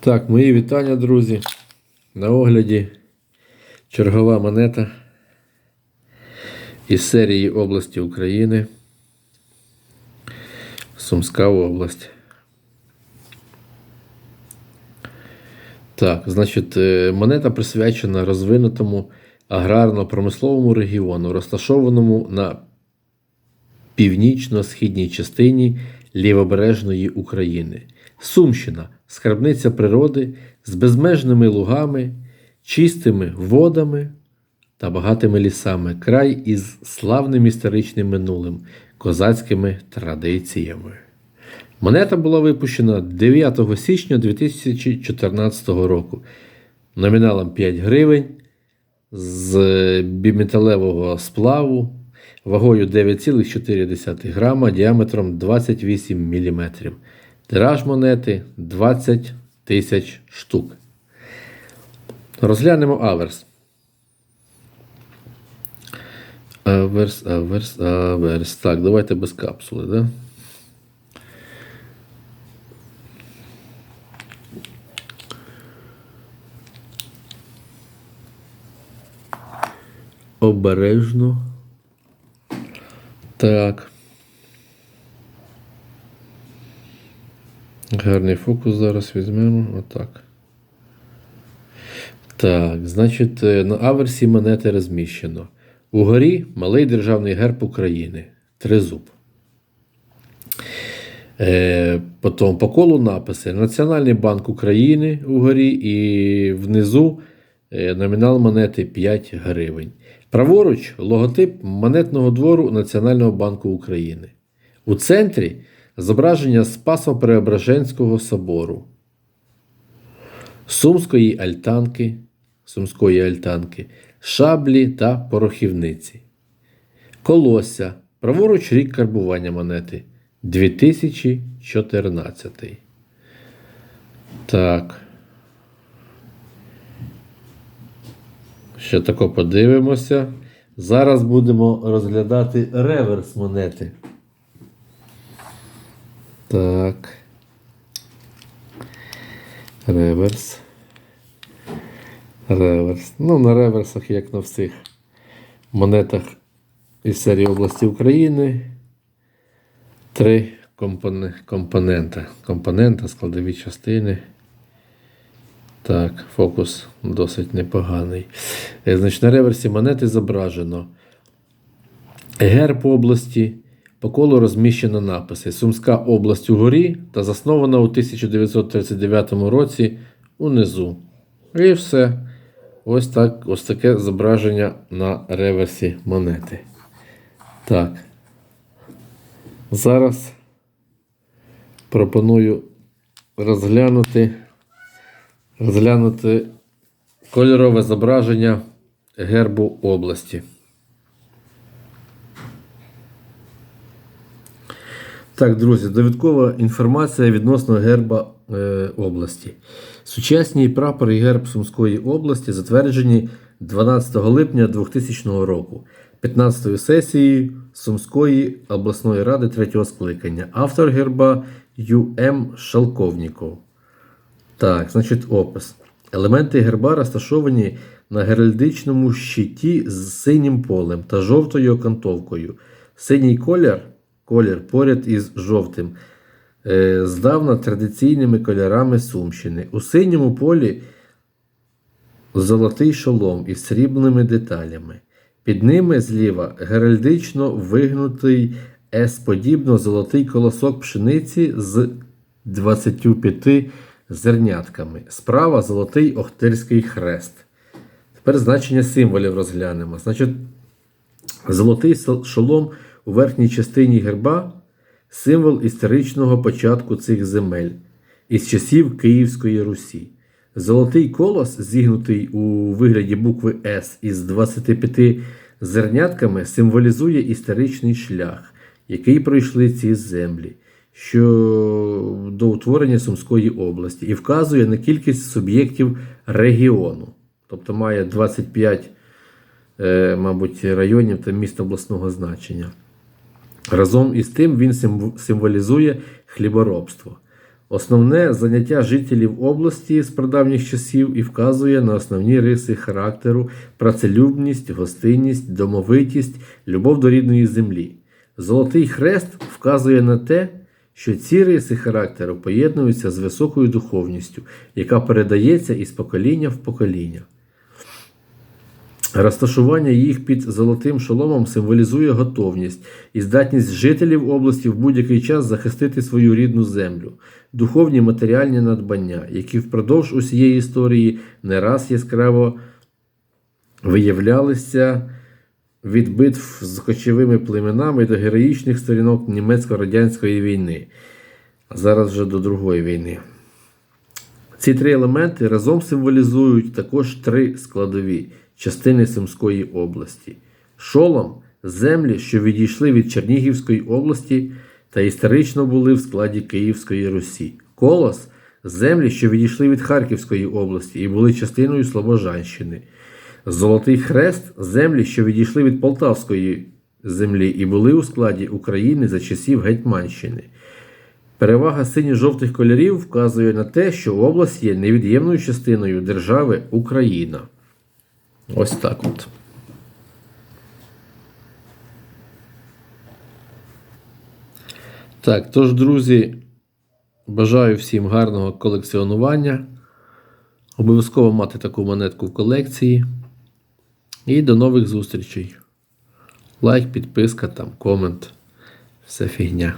Так, мої вітання, друзі. На огляді чергова монета із серії області України. Сумська область. Так, значить, е, монета присвячена розвинутому аграрно-промисловому регіону, розташованому на північно-східній частині лівобережної України. Сумщина скарбниця природи з безмежними лугами, чистими водами та багатими лісами, край із славним історичним минулим, козацькими традиціями. Монета була випущена 9 січня 2014 року номіналом 5 гривень з біметалевого сплаву вагою 9,4 грама, діаметром 28 мм. Тираж монети 20 тисяч штук. Розглянемо аверс. Аверс, аверс, аверс. Так, давайте без капсули, да? Обережно. Так. Гарний фокус зараз візьмемо. Отак. Так, значить, е, на аверсі монети розміщено. Угорі малий державний герб України. Тризуб. Е, потім по колу написи Національний банк України угорі і внизу е, номінал монети 5 гривень. Праворуч логотип монетного двору Національного банку України. У центрі зображення Спасо-Преображенського собору, Сумської альтанки, Сумської альтанки, шаблі та порохівниці. Колосся. Праворуч рік карбування монети 2014. Так. Ще тако подивимося. Зараз будемо розглядати реверс монети. Так. Реверс. Реверс. Ну, на реверсах, як на всіх монетах із серії області України. Три компоне- компонента. Компонента, складові частини. Так, фокус досить непоганий. Е, Значить, на реверсі монети зображено герб області. По колу розміщено написи Сумська область угорі та заснована у 1939 році унизу. І все. Ось так, ось таке зображення на реверсі монети. Так. Зараз пропоную розглянути, розглянути кольорове зображення гербу області. Так, друзі, довідкова інформація відносно герба е, області. Сучасні прапор і герб Сумської області затверджені 12 липня 2000 року, 15 сесії Сумської обласної ради 3 скликання. Автор герба Ю.М. Шалковніков. Так, значить, опис. Елементи герба розташовані на геральдичному щиті з синім полем та жовтою окантовкою. Синій колір, колір поряд із жовтим, е, здавна традиційними кольорами Сумщини. У синьому полі золотий шолом із срібними деталями. Під ними зліва геральдично вигнутий С-подібно золотий колосок пшениці з 25 зернятками. Справа золотий Охтирський хрест. Тепер значення символів розглянемо. Значить, золотий шолом у верхній частині герба символ історичного початку цих земель із часів Київської Русі. Золотий колос, зігнутий у вигляді букви С із 25 зернятками, символізує історичний шлях, який пройшли ці землі, що до утворення Сумської області, і вказує на кількість суб'єктів регіону. Тобто має 25, е, мабуть, районів та міст обласного значення. Разом із тим він символізує хліборобство. Основне заняття жителів області з прадавніх часів і вказує на основні риси характеру, працелюбність, гостинність, домовитість, любов до рідної землі. Золотий хрест вказує на те, що ці риси характеру поєднуються з високою духовністю, яка передається із покоління в покоління. Розташування їх під золотим шоломом символізує готовність і здатність жителів області в будь-який час захистити свою рідну землю, духовні матеріальні надбання, які впродовж усієї історії не раз яскраво виявлялися від битв з кочовими племенами до героїчних сторінок німецько-радянської війни, а зараз вже до Другої війни. Ці три елементи разом символізують також три складові частини Сумської області: шолом землі, що відійшли від Чернігівської області та історично були в складі Київської Русі. Колос землі, що відійшли від Харківської області і були частиною Слобожанщини. Золотий хрест землі, що відійшли від Полтавської землі і були у складі України за часів Гетьманщини. Перевага синьо-жовтих кольорів вказує на те, що область є невід'ємною частиною держави Україна. Ось так от. Так, тож, друзі, бажаю всім гарного колекціонування. Обов'язково мати таку монетку в колекції. І до нових зустрічей. Лайк, підписка, там, комент. Все фігня.